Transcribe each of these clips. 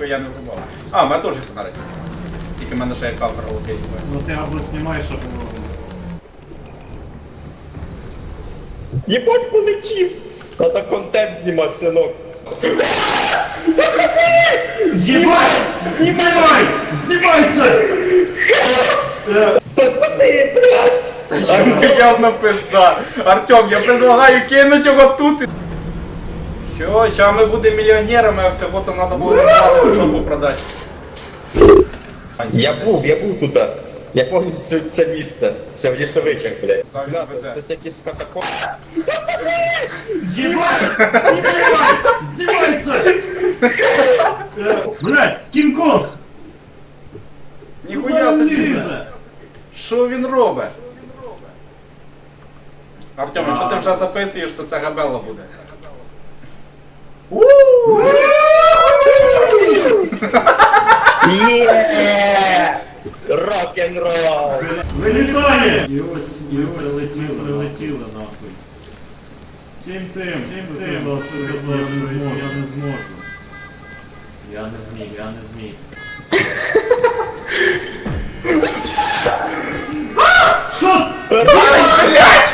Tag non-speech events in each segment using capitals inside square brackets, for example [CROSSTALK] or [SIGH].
ніхуя не врубав. А, у мене теж фонарик. Тільки в мене ще є камера окей. Ну ти або знімаєш, або... Єбать полетів! Надо контент знімати, синок. Знімай! Знімай! Знімай це! Пацани, блядь! Артем явно пизда. Артем, я предлагаю кинуть його тут. Що, ща ми будемо мільйонерами, а всього то треба було розклад жопу продати. Я був, я був тут. Я пам'ятаю це, це місце. Це в лісовичах, блядь. Так, Бля, веде. Тут якісь катакомби. Знімай! Знімай! Знімай це! Е, Блядь, Кінг-Конг! Ніхуя собі. Що він робить? Артем, якщо ти вже записуєш, то це габела буде. Рок-н-рол! Вилітає! І ось, і ось прилетіли, прилетіли нахуй. Всім тим, всім тим, що я не зможу, я не зможу. Я не зміг, я не зміг. Що? Блять!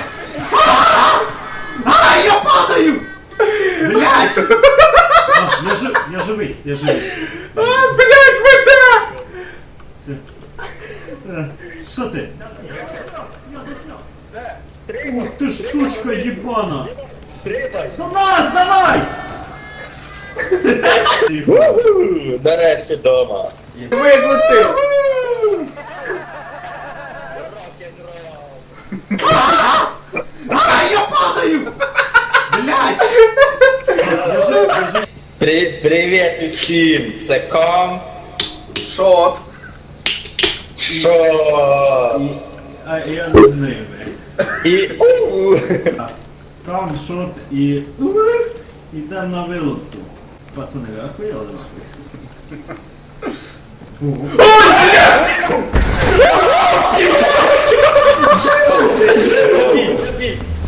А, я падаю! Блять! А, я, жив, я живий, я живий. Ти? Стрибай! Ти ж сучка єбана! Стрибай! До нас, давай! Нарешті дома. Виглотив! А, я падаю! Блять! При- Привіт усім! Це ком. Шот! Шо? А я не знаю, блядь. І. у-у. Камшот і... Ідем на вилазку. Пацани, ви охуєли нахуй?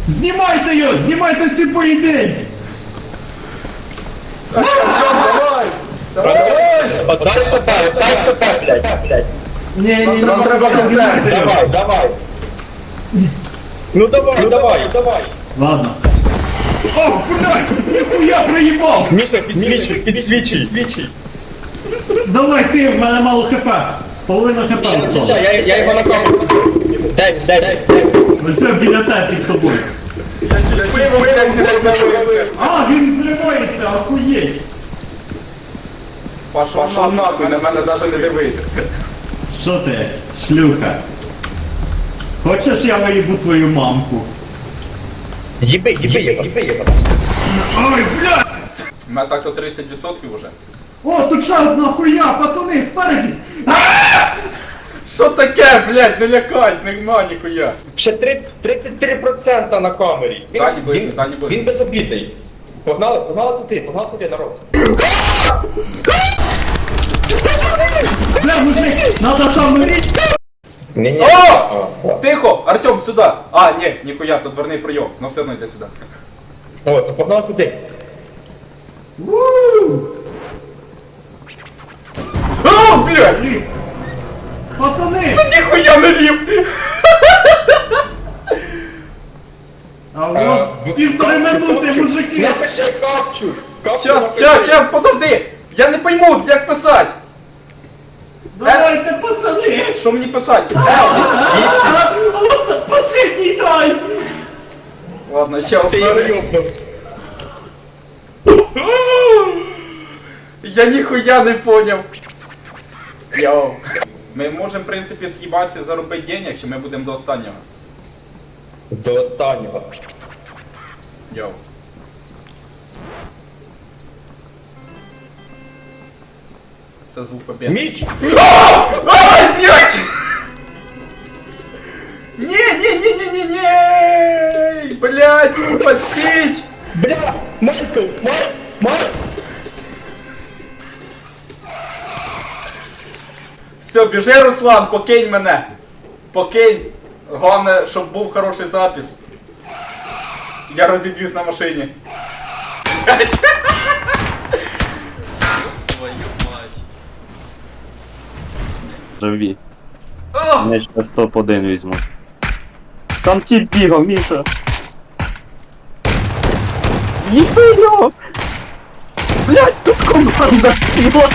Знімайте його! Знімайте ці поєдинки! Отдай себе, отдай себе, блядь, блядь. Ні, ні, Нам треба контент. Давай, давай. Ну давай, ну, давай, давай. Ладно. О, блядь! Ніхуя проїбав! Міша, підсвічуй, підсвічуй. Підсвічуй. Давай ти, в мене мало хп. Половина хп осталось. Я, я його на камеру. Дай, дай, дай. Я біля тебе під тобою. А, він зривається, охуєть! Пашов нахуй, на мене навіть не дивись. Що ти, шлюха? Хочеш я виїбу твою мамку? Їби, їби його, їби його. Ой, блядь! У мене так то 30% уже. О, тут ще одна хуя, пацани, спереді! Що таке, блять, не лякать, нема ніхуя. Ще 30, 33% на камері. Він, Дані ближче, він, Дані ближче. він безобідний. Погнали, погнали туди, погнали туди, народ. Бля, мужик, надо там... Ні, ні. О! Тихо! Артем, сюди! А, ні, ніхуя, тут дверний прийом. Ну все одно йди сюди. О, то погнали туди. О, блядь! Пацани! Ніхуя не ліфт! А у вас Е, півтори капчу, минути, капчу. мужики! Напиши капчу. Капчу Щас, напиши. щас, щас, подожди! Я не пойму, як писати! Що мені писати? Последний дай! Ладно, сорі. йобнув. Я ніхуя не поняв. Йоу. Ми можемо, в принципі, з'їбатися заробити денег, чи ми будемо до останнього? До останнього. Йоу. Це звук побіги. Міч! Ай, блядь! Не, не, не, не, не, не! Блядь, спасіть! Бля! Майкл! Майк! Майк! Все, біжи, Руслан, покинь мене. Покинь. Головне, щоб був хороший запис. Я розіб'юсь на машині. Блядь. Живі. Мене ще топ-1 візьмуть. Там тіп бігав, Міша. Їби його! Блять, тут команда ціла!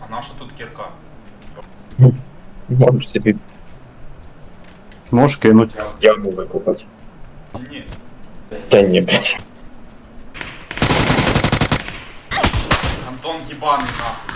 А наша тут кірка? Можеш собі Можеш кинуть. яму викопати. Ні. Та ні, блядь. Їбаний нахуй.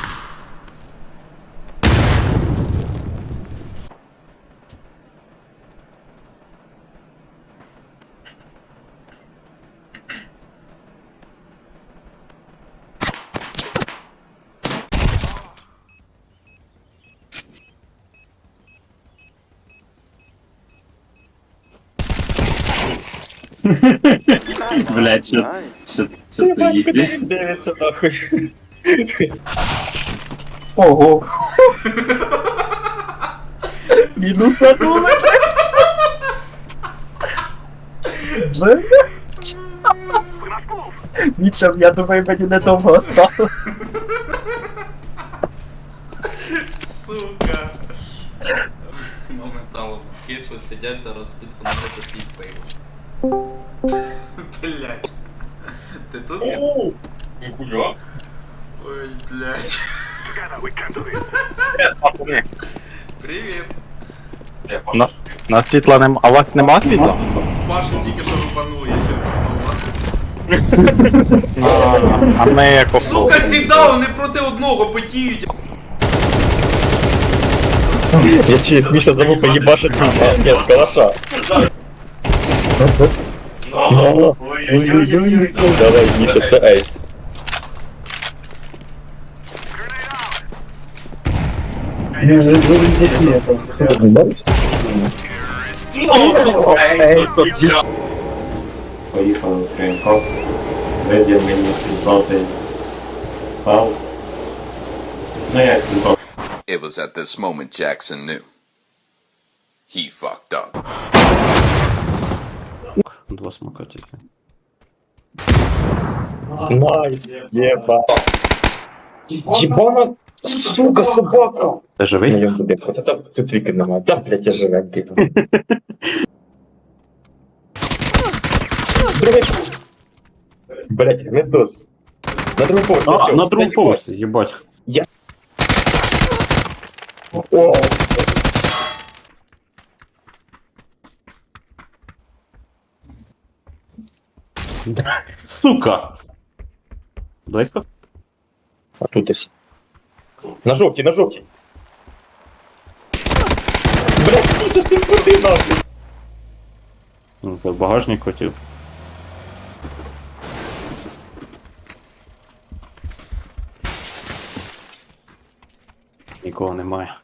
Блять, що, що, що Ого. Мінусанули. Міча, я думаю, мені недовго осталось. Сука. Моментально. Кисло сидять зараз під фонарик під пиво. Блять. Ти тут? Ніхуя. Ой, блять. Привіт. На, на світла нема. А у вас нема світла? Паша тільки що рубанув, я чесно сова. А, ми як Сука, ці дауни проти одного потіють. Я чи як Міша забув поїбашити а, з калаша. Давай, Міша, це Nie, żeby nie piję to. Ej, co dzieci. Pojechał ręką. Będzie mnie złoty. It was at this moment Jackson knew. He fucked up. Dwa smokaczyki. Nice, jeba. Dzibono Єбана, сука, собака. Ти живий? Мільйон тобі, от там тут віки немає. Та, блядь, я живе, бігав. Другий. Блядь, гнедос. На другому поверсі. А, Артем, на другому третій поверсі, їбать. О, Сука! Близько? А тут і все. На жовтій, на жовтій. Блядь, Міша, ти куди нахуй? Ну, ти в багажник хотів. Нікого немає.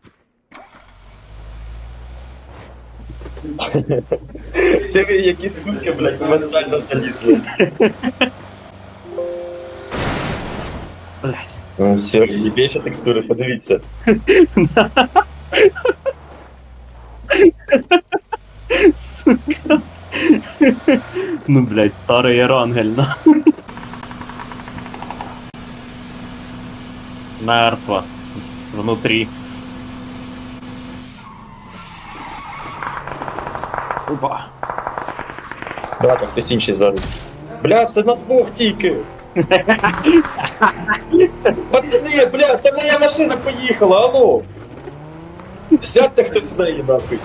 [LAUGHS] Диви, які суки, блядь, моментально залізли. Блять. Ну все, єбейші текстури, подивіться. Сука. Ну, блять, старий Ерангель, на. Мертва. Внутрі. Опа. Бля, там хтось інший зараз. Бля, це на двох тільки. Пацани, бля, та моя машина поїхала, алло. Сядьте хтось сюди її нахуй.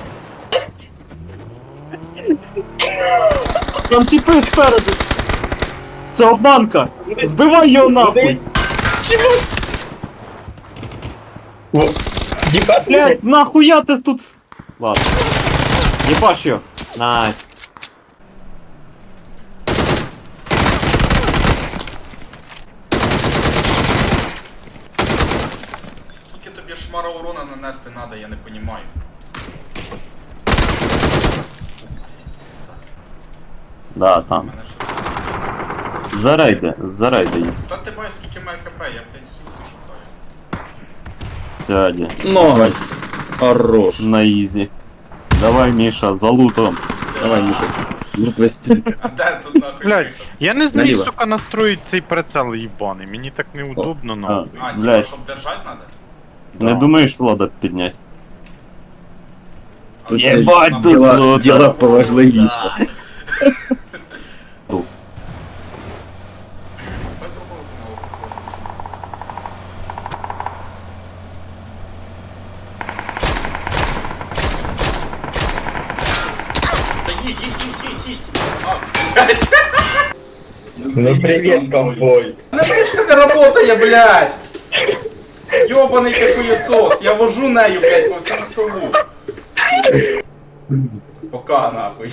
Там тіпи спереду. Це обманка. Збивай його нахуй. О, Єбать, Блять, нахуя ти тут... с- Ладно. Єбаш його. Найс. Нанести треба, я не понімаю. Да, там. мене ще- Зарейди, зарейди їх. Та ти бачиш, скільки має хп, я блядь хілку шукаю. Сяді. Найс. Хорош. На ізі. Давай, Міша, за лутом. Давай, Міша. Мертвая стенка. [LAUGHS] А де тут нахуй? Блядь, виход? я не зміг, Наліво. сука, настроїть цей прицел їбаний. Мені так неудобно, нахуй. А, типа, Блядь. щоб держать надо? Не думаєш Влада підняти? Тут Ебать, тут дела, лута. дела поважливіше. Пой другого каналу. Та їдь, їдь, їдь, їдь, їдь. А, блядь. Ну привет, ковбой. На мишка не работає, блядь! Ёбаний ти я вожу нею, блядь, по всьому столу. Пока, нахуй.